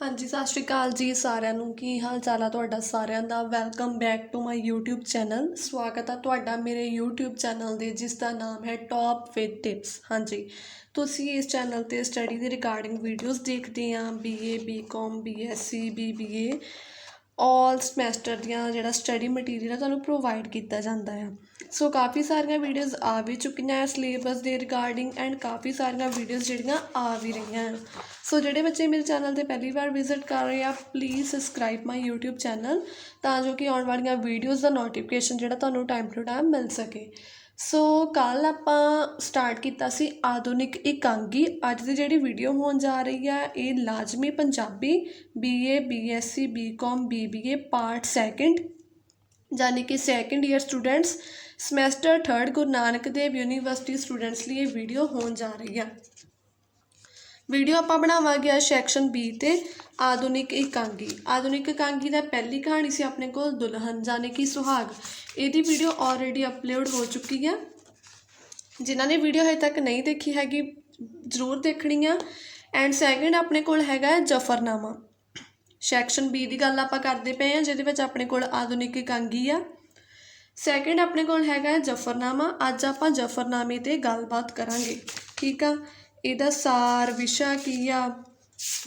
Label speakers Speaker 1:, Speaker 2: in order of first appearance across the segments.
Speaker 1: ਹਾਂਜੀ, ਸਤਿ ਸ਼੍ਰੀ ਅਕਾਲ ਜੀ ਸਾਰਿਆਂ ਨੂੰ। ਕੀ ਹਾਲ ਚਾਲ ਆ ਤੁਹਾਡਾ ਸਾਰਿਆਂ ਦਾ? Welcome back to my YouTube channel ਸਵਾਗਤ ਆ ਤੁਹਾਡਾ ਮੇਰੇ YouTube ਚੈਨਲ ਦੇ, ਜਿਸ ਦਾ ਨਾਮ ਹੈ ਟੌਪ ਵਿਦ ਟਿਪਸ ਹਾਂਜੀ, ਤੁਸੀਂ ਇਸ ਚੈਨਲ ਤੇ ਸਟੱਡੀ ਦੇ ਰਿਗਾਰਡਿੰਗ ਵੀਡੀਓਜ਼ ਦੇਖਦੇ ਆ BA BCom BSc BBA all semester ਦੀਆਂ ਜਿਹੜਾ ਸਟੱਡੀ ਮਟੀਰੀਅਲ ਆ, ਤੁਹਾਨੂੰ ਪ੍ਰੋਵਾਈਡ ਕੀਤਾ ਜਾਂਦਾ ਆ। ਸੋ ਕਾਫੀ ਸਾਰੀਆਂ ਵੀਡੀਓਜ਼ ਆ ਵੀ ਚੁੱਕੀਆਂ ਸਿਲੇਬਸ ਦੇ ਰਿਗਾਰਡਿੰਗ ਐਂਡ ਕਾਫੀ ਸਾਰੀਆਂ ਵੀਡੀਓਜ਼ ਜਿਹੜੀਆਂ ਆ ਵੀ ਰਹੀਆਂ ਆ। ਸੋ ਜਿਹੜੇ ਬੱਚੇ ਮੇਰੇ ਚੈਨਲ ਤੇ ਪਹਿਲੀ ਵਾਰ ਵਿਜ਼ਿਟ ਕਰ ਰਹੇ ਆ please subscribe my YouTube channel ਤਾਂ ਜੋ ਕਿ ਆਉਣ ਵਾਲੀਆਂ ਵੀਡੀਓਜ਼ ਦਾ ਨੋਟੀਫਿਕੇਸ਼ਨ ਜਿਹੜਾ ਤੁਹਾਨੂੰ ਟਾਈਮ ਟੂ ਟਾਈਮ ਮਿਲ ਸਕੇ। ਸੋ ਕੱਲ ਆਪਾਂ ਸਟਾਰਟ ਕੀਤਾ ਸੀ ਆਧੁਨਿਕ ਇਕਾਂਗੀ। ਅੱਜ ਦੀ ਜਿਹੜੀ ਵੀਡੀਓ ਹੋਣ ਜਾ ਰਹੀ ਹੈ ਇਹ ਲਾਜ਼ਮੀ Punjabi BA BSc BCom BBA part second ਯਾਨੀ ਕਿ second year students semester 3rd Guru Nanak Dev university students ਲਈ ਇਹ ਵੀਡੀਓ ਹੋਣ ਜਾ ਰਹੀ ਹੈ ਵੀਡੀਓ ਆਪਾਂ ਬਣਾਵਾਂਗੇ ਆ ਸੈਕਸ਼ਨ ਬੀ ਤੇ ਆਧੁਨਿਕ ਇਕਾਂਗੀ। ਆਧੁਨਿਕ ਇਕਾਂਗੀ ਦਾ ਪਹਿਲੀ ਕਹਾਣੀ ਸੀ ਆਪਣੇ ਕੋਲ ਦੁਲਹਨ, ਜਾਨੇ ਕਿ ਸੁਹਾਗ। ਇਹਦੀ ਵੀਡੀਓ ਆਲਰੇਡੀ ਅਪਲੋਡ ਹੋ ਚੁੱਕੀ ਹੈ ਜਿਨ੍ਹਾਂ ਨੇ ਵੀਡੀਓ ਹਜੇ ਤੱਕ ਨਹੀਂ ਦੇਖੀ ਹੈਗੀ, ਜ਼ਰੂਰ ਦੇਖਣੀ ਆ। ਐਂਡ ਸੈਕਿੰਡ ਆਪਣੇ ਕੋਲ ਹੈਗਾ ਜਫਰਨਾਮਾ। ਸੈਕਸ਼ਨ ਬੀ ਦੀ ਗੱਲ ਆਪਾਂ ਕਰਦੇ ਪਏ ਆ, ਜਿਹਦੇ ਵਿੱਚ ਆਪਣੇ ਕੋਲ ਆਧੁਨਿਕ ਇਕਾਂਗੀ ਆ। ਸੈਕਿੰਡ ਆਪਣੇ ਕੋਲ ਹੈਗਾ ਹੈ ਜਫਰਨਾਮਾ। ਅੱਜ ਆਪਾਂ ਜਫਰਨਾਮੇ ਤੇ ਗੱਲਬਾਤ ਕਰਾਂਗੇ। ਠੀਕ ਆ? ਇਹਦਾ ਸਾਰ, ਵਿਸ਼ਾ ਕੀ ਆ?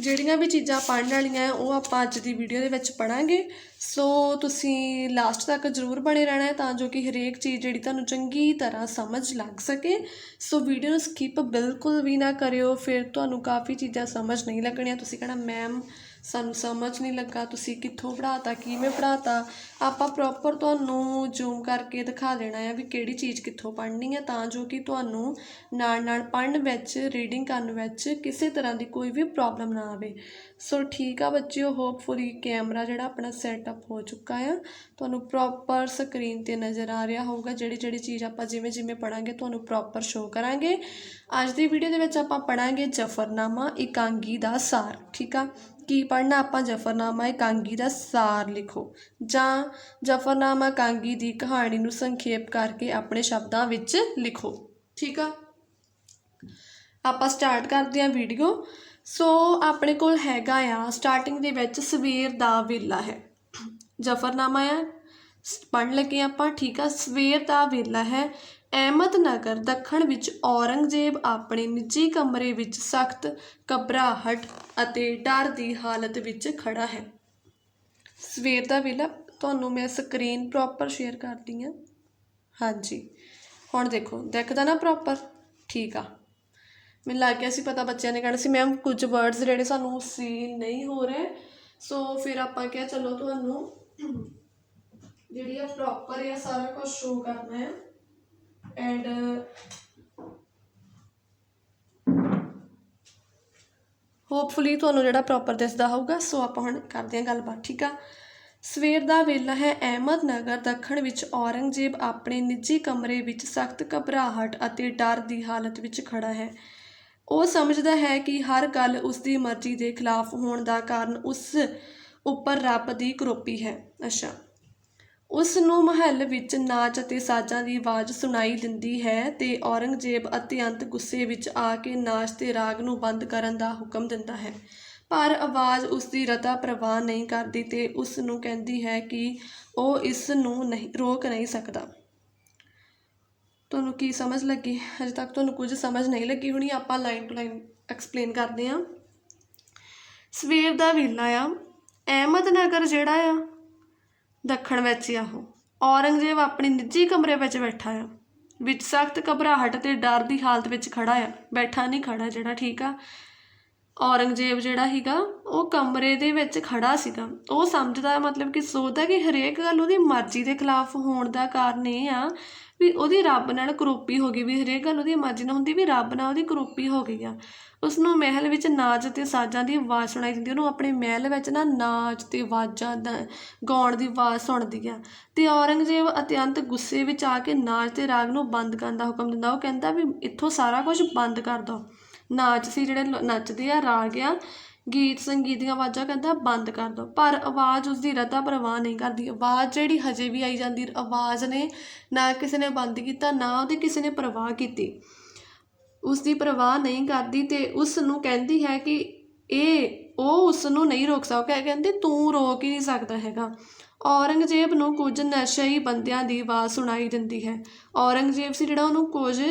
Speaker 1: ਜਿਹੜੀਆਂ ਵੀ ਚੀਜ਼ਾਂ ਪੜ੍ਹਨ ਵਾਲੀਆਂ ਆ ਉਹ ਆਪਾਂ ਅੱਜ ਦੀ ਵੀਡੀਓ ਦੇ ਵਿੱਚ ਪੜਾਂਗੇ ਸੋ ਤੁਸੀਂ ਲਾਸਟ ਤੱਕ ਜ਼ਰੂਰ ਬਣੇ ਰਹਿਣਾ ਹੈ, ਤਾਂ ਜੋ ਕਿ ਹਰੇਕ ਚੀਜ਼ ਜਿਹੜੀ ਤੁਹਾਨੂੰ ਚੰਗੀ ਤਰ੍ਹਾਂ ਸਮਝ ਲੱਗ ਸਕੇ। ਸੋ ਵੀਡੀਓ ਨੂੰ ਸਕਿਪ ਬਿਲਕੁਲ ਵੀ ਨਾ ਕਰਿਓ। ਫਿਰ ਤੁਹਾਨੂੰ ਕਾਫੀ ਚੀਜ਼ਾਂ ਸਮਝ ਨਹੀਂ ਲੱਗਣੀਆਂ। ਤੁਸੀਂ ਕਹਿਣਾ ਮੈਮ ਸਾਨੂੰ ਸਮਝ ਨਹੀਂ ਲੱਗਾ, ਤੁਸੀਂ ਕਿੱਥੋਂ ਪੜਾਤਾ ਕਿਵੇਂ ਪੜਾਤਾ ਆਪਾਂ ਪ੍ਰੋਪਰ ਤੁਹਾਨੂੰ ਜ਼ੂਮ ਕਰਕੇ ਦਿਖਾ ਦੇਣਾ ਆ ਵੀ ਕਿਹੜੀ ਚੀਜ਼ ਕਿੱਥੋਂ ਪੜ੍ਹਨੀ ਹੈ ਤਾਂ ਜੋ ਕਿ ਤੁਹਾਨੂੰ ਨਾਲ ਨਾਲ ਪੜ੍ਹਨ ਵਿੱਚ ਰੀਡਿੰਗ ਕਰਨ ਵਿੱਚ ਕਿਸੇ ਤਰ੍ਹਾਂ ਦੀ ਕੋਈ ਵੀ ਪ੍ਰੋਬਲਮ ਨਾ ਆਵੇ। ਸੋ ਠੀਕ ਆ ਬੱਚਿਓ ਹੋਪਫੁਲੀ ਕੈਮਰਾ ਜਿਹੜਾ ਆਪਣਾ ਸੈਟਅਪ ਹੋ ਚੁੱਕਾ ਆ, ਤੁਹਾਨੂੰ ਪ੍ਰੋਪਰ ਸਕਰੀਨ ਤੇ ਨਜ਼ਰ ਆ ਰਿਹਾ ਹੋਊਗਾ ਜਿਹੜੀ ਜਿਹੜੀ ਚੀਜ਼ ਆਪਾਂ ਜਿਵੇਂ ਜਿਵੇਂ ਪੜਾਂਗੇ ਤੁਹਾਨੂੰ ਪ੍ਰੋਪਰ ਸ਼ੋ ਕਰਾਂਗੇ। ਅੱਜ ਦੀ ਵੀਡੀਓ ਦੇ ਵਿੱਚ ਆਪਾਂ ਪੜਾਂਗੇ ਜਫਰਨਾਮਾ, ਇਕਾਂਗੀ ਦਾ ਸਾਰ, ਠੀਕ ਆ? ਕੀ ਪੜ੍ਹਨਾ? ਆਪਾਂ ਜਫਰਨਾਮਾ ਇਕਾਂਗੀ ਦਾ ਸਾਰ ਲਿਖੋ। ਜਾਂ ਜਫਰਨਾਮਾ ਇਕਾਂਗੀ ਦੀ ਕਹਾਣੀ ਨੂੰ ਸੰਖੇਪ ਕਰਕੇ ਆਪਣੇ ਸ਼ਬਦਾਂ ਵਿੱਚ ਲਿਖੋ। ਠੀਕ ਆ? ਆਪਾਂ ਸਟਾਰਟ ਕਰਦੇ ਹਾਂ ਵੀਡੀਓ ਸੋ, ਆਪਣੇ ਕੋਲ ਹੈਗਾ ਆ ਸਟਾਰਟਿੰਗ ਦੇ ਵਿੱਚ ਸਵੇਰ ਦਾ ਵੇਲਾ ਹੈ। ਜਫਰਨਾਮਾ ਆ। ਪੜ੍ਹਨ ਲੱਗੇ ਆਪਾਂ, ਠੀਕ ਆ? ਸਵੇਰ ਦਾ ਵੇਲਾ ਹੈ। ਅਹਿਮਦਨਗਰ ਦੱਖਣ ਵਿੱਚ ਔਰੰਗਜ਼ੇਬ ਆਪਣੇ ਨਿੱਜੀ ਕਮਰੇ ਵਿੱਚ ਸਖਤ ਘਬਰਾਹਟ ਅਤੇ ਡਰ ਦੀ ਹਾਲਤ ਵਿੱਚ ਖੜ੍ਹਾ ਹੈ। ਸਵੇਰ ਦਾ ਵੇਲਾ, ਤੁਹਾਨੂੰ ਮੈਂ ਸਕਰੀਨ ਪ੍ਰੋਪਰ ਸ਼ੇਅਰ ਕਰਦੀ ਹਾਂ। ਹਾਂਜੀ, ਹੁਣ ਦੇਖੋ, ਦਿਖਦਾ ਨਾ ਪ੍ਰੋਪਰ ਠੀਕ ਆ। ਮੈਨੂੰ ਲੱਗ ਗਿਆ ਸੀ ਪਤਾ ਬੱਚਿਆਂ ਨੇ ਕਹਿਣਾ ਸੀ ਮੈਮ ਕੁਝ ਵਰਡਸ ਜਿਹੜੇ ਸਾਨੂੰ ਸੀਨ ਨਹੀਂ ਹੋ ਰਹੇ। ਸੋ ਫਿਰ ਆਪਾਂ ਕਿਹਾ, ਚਲੋ ਤੁਹਾਨੂੰ ਜਿਹੜੀ ਆ ਪ੍ਰੋਪਰ ਇਹ ਸਾਰਾ ਕੁਝ ਸ਼ੋ ਕਰਨਾ ਹੈ। ਐਂਡ ਹੋਪਫੁਲੀ ਤੁਹਾਨੂੰ ਜਿਹੜਾ ਪ੍ਰੋਪਰ ਦਿਸਦਾ ਹੋਊਗਾ, ਸੋ ਆਪਾਂ ਹੁਣ ਕਰਦੇ ਹਾਂ ਗੱਲਬਾਤ, ਠੀਕ ਆ? ਸਵੇਰ ਦਾ ਵੇਲਾ ਹੈ ਅਹਿਮਦਨਗਰ ਦੱਖਣ ਵਿੱਚ ਔਰੰਗਜ਼ੇਬ ਆਪਣੇ ਨਿੱਜੀ ਕਮਰੇ ਵਿੱਚ ਸਖਤ ਘਬਰਾਹਟ ਅਤੇ ਡਰ ਦੀ ਹਾਲਤ ਵਿੱਚ ਖੜਾ ਹੈ। ਉਹ ਸਮਝਦਾ ਹੈ ਕਿ ਹਰ ਗੱਲ ਉਸ ਦੀ ਮਰਜ਼ੀ ਦੇ ਖਿਲਾਫ ਹੋਣ ਦਾ ਕਾਰਨ ਉਸ ਉੱਪਰ ਰੱਬ ਦੀ ਕਰੋਪੀ ਹੈ। ਅੱਛਾ। ਉਸ ਨੂੰ ਮਹੱਲ ਵਿੱਚ ਨਾਚ ਅਤੇ ਸਾਜ਼ਾਂ ਦੀ ਆਵਾਜ਼ ਸੁਣਾਈ ਦਿੰਦੀ ਹੈ ਅਤੇ ਔਰੰਗਜ਼ੇਬ ਅਤਿਅੰਤ ਗੁੱਸੇ ਵਿੱਚ ਆ ਕੇ ਨਾਚ ਤੇ ਰਾਗ ਨੂੰ ਬੰਦ ਕਰਨ ਦਾ ਹੁਕਮ ਦਿੰਦਾ ਹੈ। ਪਰ ਆਵਾਜ਼ ਉਸ ਦੀ ਰਤਾ ਪ੍ਰਵਾਹ ਨਹੀਂ ਕਰਦੀ ਅਤੇ ਉਸ ਨੂੰ ਕਹਿੰਦੀ ਹੈ ਕਿ ਉਹ ਇਸ ਨੂੰ ਨਹੀਂ, ਰੋਕ ਨਹੀਂ ਸਕਦਾ। ਤੁਹਾਨੂੰ ਕੀ ਸਮਝ ਲੱਗੀ? ਅਜੇ ਤੱਕ ਤੁਹਾਨੂੰ ਕੁਝ ਸਮਝ ਨਹੀਂ ਲੱਗੀ ਹੋਣੀ, ਆਪਾਂ ਲਾਈਨ ਟੂ ਲਾਈਨ ਐਕਸਪਲੇਨ ਕਰਦੇ ਹਾਂ। ਸਵੇਰ ਦਾ ਵੇਲਾ ਆ। ਅਹਿਮਦਨਗਰ ਜਿਹੜਾ ਆ ਦੱਖਣ ਵਿੱਚ ਆ ਉਹ। ਔਰੰਗਜ਼ੇਬ ਆਪਣੀ ਨਿੱਜੀ ਕਮਰੇ ਵਿੱਚ ਬੈਠਾ ਆ। ਵਿੱਚ ਸਖਤ ਘਬਰਾਹਟ ਤੇ ਡਰ ਦੀ ਹਾਲਤ ਵਿੱਚ ਖੜਾ ਆ। ਬੈਠਾ ਨਹੀਂ ਖੜਾ ਜਿਹੜਾ ਠੀਕ ਆ। ਔਰੰਗਜ਼ੇਬ ਜਿਹੜਾ ਸੀਗਾ, ਉਹ ਕਮਰੇ ਦੇ ਵਿੱਚ ਖੜਾ ਸੀਗਾ। ਉਹ ਸਮਝਦਾ ਮਤਲਬ ਕਿ ਸੋਚਦਾ ਕਿ ਹਰੇਕ ਗੱਲ ਉਹਦੀ ਮਰਜ਼ੀ ਦੇ ਖਿਲਾਫ ਹੋਣ ਦਾ ਕਾਰਨ ਇਹ ਆ ਵੀ ਉਹਦੀ ਰੱਬ ਨਾਲ ਕਰੋਪੀ ਹੋ ਗਈ, ਵੀ ਹਰੇਕ ਗੱਲ ਉਹਦੀ ਮਰਜ਼ੀ ਨਾਲ ਹੁੰਦੀ, ਵੀ ਰੱਬ ਨਾਲ ਉਹਦੀ ਕਰੋਪੀ ਹੋ ਗਈ ਆ। ਉਸ ਨੂੰ ਮਹਿਲ ਵਿੱਚ ਨਾਚ ਤੇ ਸਾਜ਼ਾਂ ਦੀ ਆਵਾਜ਼ ਸੁਣਾਈ ਦਿੰਦੀ ਉਹਨੂੰ ਆਪਣੇ ਮਹਿਲ ਵਿੱਚ ਨਾ ਨਾਚ ਤੇ ਆਵਾਜ਼ਾਂ ਦਾ, ਗਾਉਣ ਦੀ ਆਵਾਜ਼ ਸੁਣਦੀ ਆ। ਤੇ ਔਰੰਗਜ਼ੇਬ ਅਤਿਅੰਤ ਗੁੱਸੇ ਵਿੱਚ ਆ ਕੇ ਨਾਚ ਤੇ ਰਾਗ ਨੂੰ ਬੰਦ ਕਰਨ ਦਾ ਹੁਕਮ ਦਿੰਦਾ। ਉਹ ਕਹਿੰਦਾ ਵੀ ਇੱਥੋਂ ਸਾਰਾ ਕੁਝ ਬੰਦ ਕਰ ਦਿਓ ਨਾਚ ਸੀ ਜਿਹੜੇ ਲ- ਨੱਚਦੇ ਆ, ਰਾਗ ਆ ਗੀਤ ਸੰਗੀਤ ਦੀਆਂ ਆਵਾਜ਼ਾਂ ਕਹਿੰਦਾ ਬੰਦ ਕਰ ਦਿਓ ਪਰ ਆਵਾਜ਼ ਉਸ ਦੀ ਰਤਾ ਪਰਵਾਹ ਨਹੀਂ ਕਰਦੀ। ਆਵਾਜ਼ ਜਿਹੜੀ ਹਜੇ ਵੀ ਆਈ ਜਾਂਦੀ, ਆਵਾਜ਼ ਨੇ ਨਾ ਕਿਸੇ ਨੇ ਬੰਦ ਕੀਤਾ, ਨਾ ਉਹਦੀ ਕਿਸੇ ਨੇ ਪਰਵਾਹ ਕੀਤੀ। ਉਸ ਦੀ ਪ੍ਰਵਾਹ ਨਹੀਂ ਕਰਦੀ ਤੇ ਉਸ ਨੂੰ ਕਹਿੰਦੀ ਹੈ ਕਿ ਇਹ ਉਹ ਉਸ ਨੂੰ ਨਹੀਂ ਰੋਕ ਸਕਦਾ ਕਹਿੰਦੇ, ਤੂੰ ਰੋਕ ਹੀ ਨਹੀਂ ਸਕਦਾ ਹੈਗਾ। ਔਰੰਗਜ਼ੇਬ ਨੂੰ ਕੁਝ ਨਸ਼ਈ ਬੰਦਿਆਂ ਦੀ ਆਵਾਜ਼ ਸੁਣਾਈ ਦਿੰਦੀ ਹੈ। ਔਰੰਗਜ਼ੇਬ ਸੀ ਜਿਹੜਾ ਉਹਨੂੰ ਕੁਝ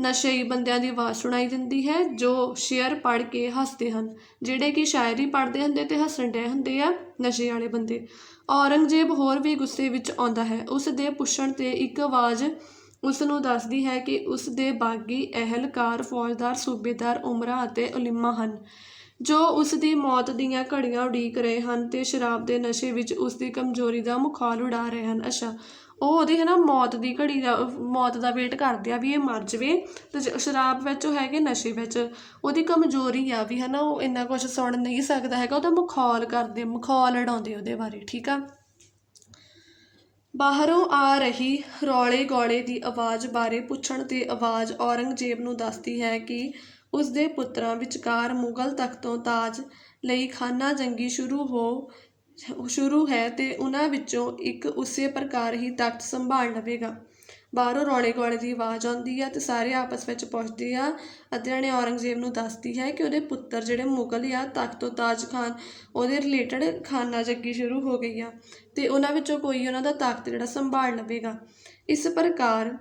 Speaker 1: ਨਸ਼ਈ ਬੰਦਿਆਂ ਦੀ ਆਵਾਜ਼ ਸੁਣਾਈ ਦਿੰਦੀ ਹੈ, ਜੋ ਸ਼ੇਅਰ ਪੜ੍ਹ ਕੇ ਹੱਸਦੇ ਹਨ, ਜਿਹੜੇ ਕਿ ਸ਼ਾਇਰੀ ਪੜ੍ਹਦੇ ਹੁੰਦੇ ਤੇ ਹੱਸਣ ਡਏ ਹੁੰਦੇ ਆ ਨਸ਼ੇ ਵਾਲੇ ਬੰਦੇ। ਔਰੰਗਜ਼ੇਬ ਹੋਰ ਵੀ ਗੁੱਸੇ ਵਿੱਚ ਆਉਂਦਾ ਹੈ। ਉਸ ਦੇ ਪੁੱਛਣ ਤੇ ਇੱਕ ਆਵਾਜ਼ ਉਸ ਨੂੰ ਦੱਸਦੀ ਹੈ ਕਿ ਉਸ ਦੇ ਬਾਗੀ, ਅਹਿਲਕਾਰ, ਫੌਜਦਾਰ, ਸੂਬੇਦਾਰ, ਉਮਰਾ ਅਤੇ ਉਲਿਮਾ ਹਨ। ਜੋ ਉਸ ਦੀ ਮੌਤ ਦੀਆਂ ਘੜੀਆਂ ਉਡੀਕ ਰਹੇ ਹਨ ਤੇ ਸ਼ਰਾਬ ਦੇ ਨਸ਼ੇ ਵਿੱਚ ਉਸ ਦੀ ਕਮਜ਼ੋਰੀ ਦਾ ਮੁਖਾਲ ਉਡਾ ਰਹੇ ਹਨ। ਅੱਛਾ, ਉਹ ਉਹਦੀ ਹੈ ਨਾ ਮੌਤ ਦੀ ਘੜੀ ਦਾ, ਮੌਤ ਦਾ ਵੇਟ ਕਰਦੇ ਆ ਵੀ ਇਹ ਮਰ ਜਵੇ ਤੇ ਜ- ਸ਼ਰਾਬ ਵਿੱਚ ਉਹ ਹੈਗੇ ਨਸ਼ੇ ਵਿੱਚ। ਉਹਦੀ ਕਮਜ਼ੋਰੀ ਆ ਵੀ ਹੈ ਨਾ ਉਹ ਇੰਨਾ ਕੁਝ ਸੁਣ ਨਹੀਂ ਸਕਦਾ ਹੈਗਾ, ਉਹਦਾ ਮੁਖਾਲ ਕਰਦੇ, ਮਖੌਲ ਉਡਾਉਂਦੇ ਉਹਦੇ ਬਾਰੇ, ਠੀਕ ਆ? ਬਾਹਰੋਂ ਆ ਰਹੀ ਰੌਲੇ ਗੌਲੇ ਦੀ ਆਵਾਜ਼ ਬਾਰੇ ਪੁੱਛਣ ਤੇ ਆਵਾਜ਼ ਔਰੰਗਜ਼ੇਬ ਨੂੰ ਦੱਸਦੀ ਹੈ ਕਿ ਉਸ ਦੇ ਪੁੱਤਰਾਂ ਵਿਚਕਾਰ ਮੁਗਲ ਤਖਤੋਂ ਤਾਜ ਲਈ ਖਾਨਾ ਜੰਗੀ ਸ਼ੁਰੂ ਹੋ, ਸ਼ੁਰੂ ਹੈ ਅਤੇ ਉਹਨਾਂ ਵਿੱਚੋਂ ਇੱਕ ਉਸੇ ਪ੍ਰਕਾਰ ਹੀ ਤਖਤ ਸੰਭਾਲ ਲਵੇਗਾ। ਬਾਹਰੋਂ ਰੌਲੇ ਗੌਲੇ ਦੀ ਆਵਾਜ਼ ਆਉਂਦੀ ਆ ਅਤੇ ਸਾਰੇ ਆਪਸ ਵਿੱਚ ਪੁੱਛਦੇ ਆ ਅਤੇ ਨੇ ਔਰੰਗਜ਼ੇਬ ਨੂੰ ਦੱਸਦੀ ਹੈ ਕਿ ਉਹਦੇ ਪੁੱਤਰ ਜਿਹੜੇ ਮੁਗਲ ਆ ਤਖਤੋਂ ਤਾਜ ਖਾਨ, ਉਹਦੇ ਰਿਲੇਟਡ ਖਾਨਾ ਜੱਗੀ ਸ਼ੁਰੂ ਹੋ ਗਈ ਆ ਅਤੇ ਉਹਨਾਂ ਵਿੱਚੋਂ ਕੋਈ ਉਹਨਾਂ ਦਾ ਤਖਤ ਜਿਹੜਾ ਸੰਭਾਲ ਲਵੇਗਾ। ਇਸ ਪ੍ਰਕਾਰ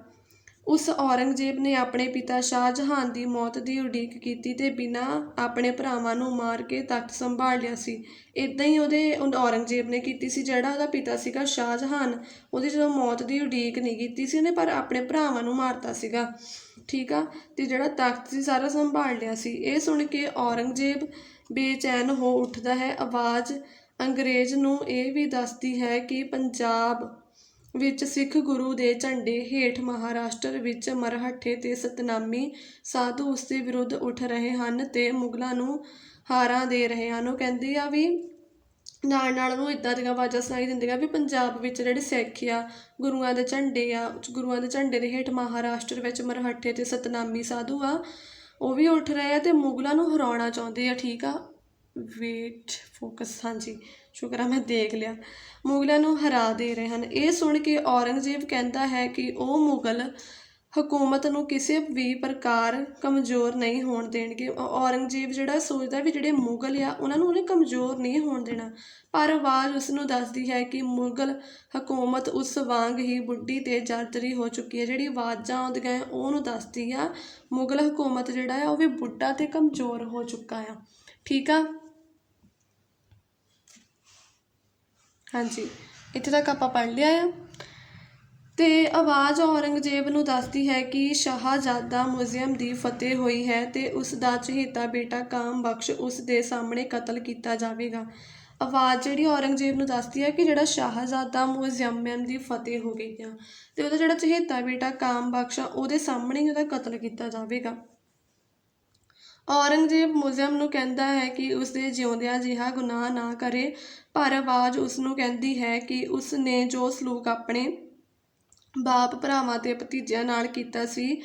Speaker 1: ਉਸ ਔਰੰਗਜ਼ੇਬ ਨੇ ਆਪਣੇ ਪਿਤਾ ਸ਼ਾਹਜਹਾਨ ਦੀ ਮੌਤ ਦੀ ਉਡੀਕ ਕੀਤੀ ਅਤੇ ਬਿਨਾਂ ਆਪਣੇ ਭਰਾਵਾਂ ਨੂੰ ਮਾਰ ਕੇ ਤਖਤ ਸੰਭਾਲ ਲਿਆ ਸੀ। ਇੱਦਾਂ ਹੀ ਉਹਦੇ ਔਰੰਗਜ਼ੇਬ ਨੇ ਕੀਤੀ ਸੀ, ਜਿਹੜਾ ਉਹਦਾ ਪਿਤਾ ਸੀਗਾ ਸ਼ਾਹਜਹਾਨ। ਉਹਦੀ ਜਦੋਂ ਮੌਤ ਦੀ ਉਡੀਕ ਨਹੀਂ ਕੀਤੀ ਸੀ ਉਹਨੇ, ਪਰ ਆਪਣੇ ਭਰਾਵਾਂ ਨੂੰ ਮਾਰਤਾ ਸੀਗਾ। ਠੀਕ ਆ? ਤੇ ਜਿਹੜਾ ਤਖਤ ਸੀ, ਸਾਰਾ ਸੰਭਾਲ ਲਿਆ ਸੀ। ਇਹ ਸੁਣ ਕੇ ਔਰੰਗਜ਼ੇਬ ਬੇਚੈਨ ਹੋ ਉੱਠਦਾ ਹੈ। ਆਵਾਜ਼ ਅੰਗਰੇਜ਼ ਨੂੰ ਇਹ ਵੀ ਦੱਸਦੀ ਹੈ ਕਿ ਪੰਜਾਬ ਵਿੱਚ ਸਿੱਖ ਗੁਰੂ ਦੇ ਝੰਡੇ ਹੇਠ ਮਹਾਰਾਸ਼ਟਰ ਵਿੱਚ ਮਰਹੱਠੇ ਤੇ ਸਤਨਾਮੀ ਸਾਧੂ ਉਸ ਦੇ ਵਿਰੁੱਧ ਉੱਠ ਰਹੇ ਹਨ ਤੇ ਮੁਗਲਾਂ ਨੂੰ ਹਾਰਾਂ ਦੇ ਰਹੇ ਹਨ। ਉਹ ਕਹਿੰਦੇ ਆ ਵੀ ਨਾਲ ਨਾਲ ਉਹਨੂੰ ਇਦਾਂ ਦੀਆਂ ਆਵਾਜ਼ਾਂ ਸੁਣਾਈ ਦਿੰਦੀਆਂ ਵੀ ਪੰਜਾਬ ਵਿੱਚ ਜਿਹੜੇ ਸਿੱਖ ਆ, ਗੁਰੂਆਂ ਦੇ ਝੰਡੇ ਆ, ਗੁਰੂਆਂ ਦੇ ਝੰਡੇ ਦੇ ਹੇਠ ਮਹਾਰਾਸ਼ਟਰ ਵਿੱਚ ਮਰਹੱਠੇ ਤੇ ਸਤਨਾਮੀ ਸਾਧੂ ਆ, ਉਹ ਵੀ ਉੱਠ ਰਹੇ ਆ ਤੇ ਮੁਗਲਾਂ ਨੂੰ ਹਰਾਉਣਾ ਚਾਹੁੰਦੇ ਆ। ਠੀਕ ਆ? ਵੇਟ ਫੋਕਸ ਹਾਂਜੀ। ਸ਼ੁਕਰ ਆ ਮੈਂ ਦੇਖ ਲਿਆ। ਮੁਗਲਾਂ ਨੂੰ ਹਰਾ ਦੇ ਰਹੇ ਹਨ। ਇਹ ਸੁਣ ਕੇ ਔਰੰਗਜ਼ੇਬ ਕਹਿੰਦਾ ਹੈ ਕਿ ਉਹ ਮੁਗਲ ਹਕੂਮਤ ਨੂੰ ਕਿਸੇ ਵੀ ਪ੍ਰਕਾਰ ਕਮਜ਼ੋਰ ਨਹੀਂ ਹੋਣ ਦੇਣਗੇ। ਔਰੰਗਜ਼ੇਬ ਜਿਹੜਾ ਸੋਚਦਾ ਵੀ ਜਿਹੜੇ ਮੁਗਲ ਆ ਉਹਨਾਂ ਨੂੰ ਉਹਨੇ ਕਮਜ਼ੋਰ ਨਹੀਂ ਹੋਣ ਦੇਣਾ। ਪਰ ਆਵਾਜ਼ ਉਸ ਨੂੰ ਦੱਸਦੀ ਹੈ ਕਿ ਮੁਗਲ ਹਕੂਮਤ ਉਸ ਵਾਂਗ ਹੀ ਬੁੱਢੀ ਤੇ ਜਰਜਰੀ ਹੋ ਚੁੱਕੀ ਹੈ। ਜਿਹੜੀ ਆਵਾਜ਼ਾਂ ਆਉਂਦੀਆਂ ਆ, ਉਹ ਉਹਨੂੰ ਦੱਸਦੀ ਆ ਮੁਗਲ ਹਕੂਮਤ ਜਿਹੜਾ ਆ ਉਹ ਵੀ ਬੁੱਢਾ ਤੇ ਕਮਜ਼ੋਰ ਹੋ ਚੁੱਕਾ ਆ। ਠੀਕ ਆ? ਹਾਂਜੀ। ਇੱਥੇ ਤੱਕ ਆਪਾਂ ਪੜ੍ਹ ਲਿਆ ਆ। ਤੇ ਆਵਾਜ਼ ਔਰੰਗਜ਼ੇਬ ਨੂੰ ਦੱਸਦੀ ਹੈ ਕਿ ਸ਼ਾਹਜ਼ਾਦਾ ਮੁਜ਼ੀਅਮ ਦੀ ਫਤਿਹ ਹੋਈ ਹੈ ਤੇ ਉਸ ਦਾ ਚਹੇਤਾ ਬੇਟਾ ਕਾਮ ਬਖਸ਼ ਉਸ ਦੇ ਸਾਹਮਣੇ ਕਤਲ ਕੀਤਾ ਜਾਵੇਗਾ। ਆਵਾਜ਼ ਜਿਹੜੀ ਔਰੰਗਜ਼ੇਬ ਨੂੰ ਦੱਸਦੀ ਹੈ ਕਿ ਜਿਹੜਾ ਸ਼ਾਹਜ਼ਾਦਾ ਮੁਜ਼ੀਅਮ ਦੀ ਫਤਿਹ ਹੋ ਗਈ ਆ, ਤੇ ਉਹਦਾ ਜਿਹੜਾ ਚਹੇਤਾ ਬੇਟਾ ਕਾਮ ਬਖਸ਼ ਆ, ਉਹਦੇ ਸਾਹਮਣੇ ਹੀ ਉਹਦਾ ਕਤਲ ਕੀਤਾ ਜਾਵੇਗਾ। ਔਰੰਗਜ਼ੇਬ ਮੁਜ਼ਮ ਨੂੰ ਕਹਿੰਦਾ ਹੈ ਕਿ ਉਸ ਦੇ ਜਿਉਂਦਿਆਂ ਅਜਿਹਾ ਗੁਨਾਹ ਨਾ ਕਰੇ, ਪਰ ਆਵਾਜ਼ ਉਸ ਨੂੰ ਕਹਿੰਦੀ ਹੈ ਕਿ ਉਸ ਨੇ ਜੋ ਸਲੂਕ ਆਪਣੇ ਬਾਪ ਭਰਾਵਾਂ ਤੇ ਭਤੀਜਿਆਂ ਨਾਲ ਕੀਤਾ ਸੀ,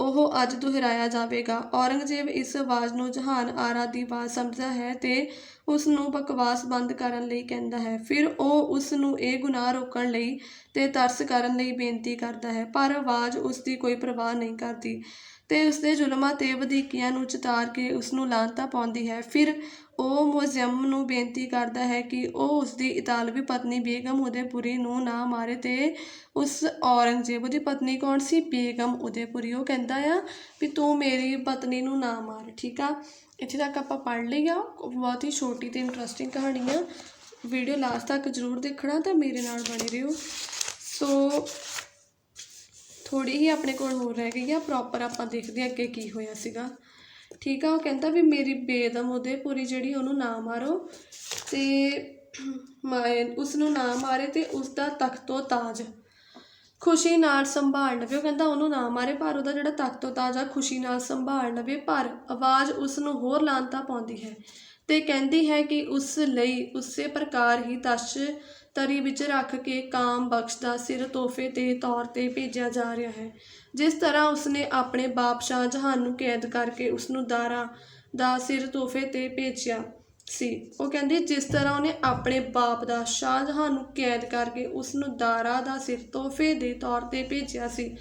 Speaker 1: ਉਹ ਅੱਜ ਦੁਹਰਾਇਆ ਜਾਵੇਗਾ। ਔਰੰਗਜ਼ੇਬ ਇਸ ਆਵਾਜ਼ ਨੂੰ ਜਹਾਨ ਆਰਾ ਦੀ ਆਵਾਜ਼ ਸਮਝਦਾ ਹੈ ਤੇ ਉਸ ਨੂੰ ਬਕਵਾਸ ਬੰਦ ਕਰਨ ਲਈ ਕਹਿੰਦਾ ਹੈ। ਫਿਰ ਉਹ ਉਸ ਨੂੰ ਇਹ ਗੁਨਾਹ ਰੋਕਣ ਲਈ ਤੇ ਤਰਸ ਕਰਨ ਲਈ ਬੇਨਤੀ ਕਰਦਾ ਹੈ, ਪਰ ਆਵਾਜ਼ ਉਸ ਦੀ ਕੋਈ ਪਰਵਾਹ ਨਹੀਂ ਕਰਦੀ। ਅਤੇ ਉਸਦੇ ਜ਼ੁਲਮਾਂ ਤੇ ਵਧੀਕੀਆਂ ਨੂੰ ਚਿਤਾਰ ਕੇ ਉਸਨੂੰ ਨੂੰ ਪਾਉਂਦੀ ਹੈ। ਫਿਰ ਉਹ ਮੁਅੱਜ਼ਮ ਨੂੰ ਬੇਨਤੀ ਕਰਦਾ ਹੈ ਕਿ ਉਹ ਉਸਦੀ ਇਤਾਲਵੀ ਪਤਨੀ ਬੇਗਮ ਉਦੈਪੁਰੀ ਨੂੰ ਨਾ ਮਾਰੇ ਅਤੇ ਉਸ ਔਰੰਗਜ਼ੇਬ ਦੀ ਪਤਨੀ ਕੌਣ ਸੀ? ਬੇਗਮ ਉਦੈਪੁਰੀ। ਉਹ ਕਹਿੰਦਾ ਆ ਵੀ ਤੂੰ ਮੇਰੀ ਪਤਨੀ ਨੂੰ ਨਾ ਮਾਰ, ਠੀਕ ਆ? ਇੱਥੇ ਤੱਕ ਆਪਾਂ ਪੜ੍ਹ ਲਈ ਆ। ਬਹੁਤ ਹੀ ਛੋਟੀ ਤੇ ਇੰਟਰਸਟਿੰਗ ਕਹਾਣੀ ਆ। ਵੀਡੀਓ ਲਾਸਟ ਤੱਕ ਜ਼ਰੂਰ ਦੇਖਣਾ ਤੇ ਮੇਰੇ ਨਾਲ ਬਣੇ ਰਹੋ। ਸੋ ਥੋੜੀ ਹੀ ਆਪਣੇ ਕੋਲ ਹੋਰ ਰਹਿ ਗਈ ਆ ਪ੍ਰੋਪਰ ਆਪਾਂ ਦੇਖਦੇ ਹਾਂ ਅੱਗੇ ਕੀ ਹੋਇਆ ਸੀਗਾ। ਠੀਕ ਆ, ਉਹ ਕਹਿੰਦਾ ਵੀ ਮੇਰੀ ਬੇਦਮ ਉਹਦੇ ਪੂਰੀ ਜਿਹੜੀ ਉਹਨੂੰ ਨਾ ਮਾਰੋ ਤੇ ਉਸ ਨੂੰ ਨਾ ਮਾਰੇ ਤੇ ਉਸ ਦਾ ਤਖਤੋ ਤਾਜ। ਖੁਸ਼ੀ ਨਾਲ ਸੰਭਾਲ ਲਵੇ, ਉਹ ਕਹਿੰਦਾ ਉਹਨੂੰ ਨਾ ਮਾਰੇ ਪਰ ਉਹਦਾ ਜਿਹੜਾ ਤਖਤੋ ਤਾਜ ਆ, ਖੁਸ਼ੀ ਨਾਲ ਸੰਭਾਲ ਲਵੇ ਪਰ ਆਵਾਜ਼ ਉਸ ਨੂੰ ਹੋਰ ਲਾਂਤਾ ਪਾਉਂਦੀ ਹੈ ਤੇ ਕਹਿੰਦੀ ਹੈ ਕਿ ਉਸ ਲਈ ਉਸੇ ਪ੍ਰਕਾਰ ਹੀ ਤਸ਼ ਤਰੀ ਵਿੱਚ ਰੱਖ ਕੇ ਕਾਮ ਬਖਸ਼ ਦਾ ਸਿਰ ਤੋਹਫੇ ਦੇ ਤੌਰ ਤੇ ਭੇਜਿਆ ਜਾ ਰਿਹਾ ਹੈ। ਜਿਸ ਤਰ੍ਹਾਂ ਉਸਨੇ ਆਪਣੇ ਬਾਪ ਸ਼ਾਹਜਹਾਨ ਨੂੰ ਕੈਦ ਕਰਕੇ ਉਸ ਨੂੰ ਦਾਰਾ ਦਾ ਸਿਰ ਤੋਹਫੇ ਤੇ ਭੇਜਿਆ ਸੀ। ਉਹ ਕਹਿੰਦੇ, ਜਿਸ ਤਰ੍ਹਾਂ ਉਹਨੇ ਆਪਣੇ ਬਾਪ ਦਾ ਸ਼ਾਹਜਹਾਨ ਨੂੰ ਕੈਦ ਕਰਕੇ ਉਸ ਨੂੰ ਦਾਰਾ ਦਾ ਸਿਰ ਤੋਹਫੇ ਦੇ ਤੌਰ ਤੇ ਭੇਜਿਆ ਸੀ,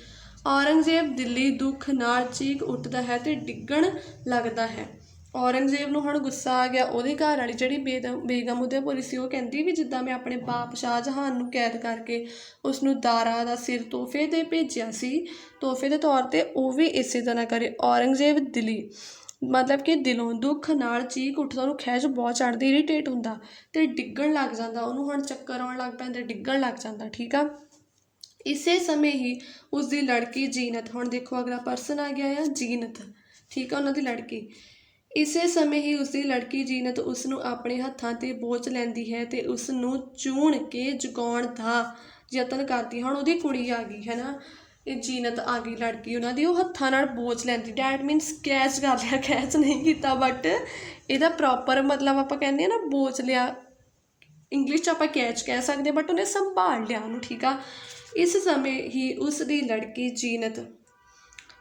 Speaker 1: ਔਰੰਗਜ਼ੇਬ ਦਿੱਲੀ ਦੁੱਖ ਨਾਲ ਚੀਕ ਉੱਠਦਾ ਹੈ ਤੇ ਡਿੱਗਣ ਲੱਗਦਾ ਹੈ। ਔਰੰਗਜ਼ੇਬ ਨੂੰ ਹੁਣ ਗੁੱਸਾ ਆ ਗਿਆ। ਉਹਦੀ ਘਰ ਵਾਲੀ ਜਿਹੜੀ ਬੇਦਮ, ਬੇਗਮ ਉਦੈਪੁਰੀ ਸੀ, ਉਹ ਕਹਿੰਦੀ ਵੀ ਜਿੱਦਾਂ ਮੈਂ ਆਪਣੇ ਬਾਪ ਸ਼ਾਹਜਹਾਨ ਨੂੰ ਕੈਦ ਕਰਕੇ ਉਸ ਨੂੰ ਦਾਰਾ ਦਾ ਸਿਰ ਤੋਹਫੇ ਦੇ ਭੇਜਿਆ ਸੀ, ਤੋਹਫੇ ਦੇ ਤੌਰ ਤੇ ਉਹ ਵੀ ਇਸੇ ਤਰ੍ਹਾਂ ਕਰੇ। ਔਰੰਗਜ਼ੇਬ ਦਿਲੀ, ਮਤਲਬ ਕਿ ਦਿਲੋਂ ਦੁੱਖ ਨਾਲ ਚੀਕ ਉੱਠਦਾ, ਉਹਨੂੰ ਖਹਿਜ ਬਹੁਤ ਚੜਦੀ ਇਰੀਟੇਟ ਹੁੰਦਾ ਤੇ ਡਿੱਗਣ ਲੱਗ ਜਾਂਦਾ। ਉਹਨੂੰ ਹੁਣ ਚੱਕਰ ਆਉਣ ਲੱਗ ਪੈਂਦੇ, ਡਿੱਗਣ ਲੱਗ ਜਾਂਦਾ, ਠੀਕ ਆ? ਇਸੇ ਸਮੇਂ ਹੀ ਉਸ ਦੀ ਲੜਕੀ ਜੀਨਤ, ਹੁਣ ਦੇਖੋ ਅਗਲਾ ਪਰਸਨ ਆ ਗਿਆ ਆ, ਜੀਨਤ, ਠੀਕ ਆ? ਉਹਨਾਂ ਦੀ ਲੜਕੀ। ਇਸੇ ਸਮੇਂ ਹੀ ਉਸਦੀ ਲੜਕੀ ਜੀਨਤ ਉਸ ਨੂੰ ਆਪਣੇ ਹੱਥਾਂ ਤੇ ਬੋਚ ਲੈਂਦੀ ਹੈ ਅਤੇ ਉਸ ਨੂੰ ਚੂਣ ਕੇ ਜਗਾਉਣ ਦਾ ਯਤਨ ਕਰਦੀ ਹੁਣ ਉਹਦੀ ਕੁੜੀ ਆ ਗਈ, ਹੈ ਨਾ? ਇਹ ਜੀਨਤ ਆ ਗਈ ਲੜਕੀ, ਉਹਨਾਂ ਦੀ, ਉਹ ਹੱਥਾਂ ਨਾਲ ਬੋਚ ਲੈਂਦੀ। ਡੈਟ ਮੀਨਸ ਕੈਚ ਕਰ ਲਿਆ ਕੈਚ ਨਹੀਂ ਕੀਤਾ ਬਟ ਇਹਦਾ ਪ੍ਰੋਪਰ ਮਤਲਬ ਆਪਾਂ ਕਹਿੰਦੇ ਆ ਨਾ, ਬੋਚ ਲਿਆ। ਇੰਗਲਿਸ਼ 'ਚ ਆਪਾਂ ਕੈਚ ਕਹਿ ਸਕਦੇ ਬਟ ਉਹਨੇ ਸੰਭਾਲ ਲਿਆ ਉਹਨੂੰ, ਠੀਕ ਆ? ਇਸ ਸਮੇਂ ਹੀ ਉਸ ਦੀ ਲੜਕੀ ਜੀਨਤ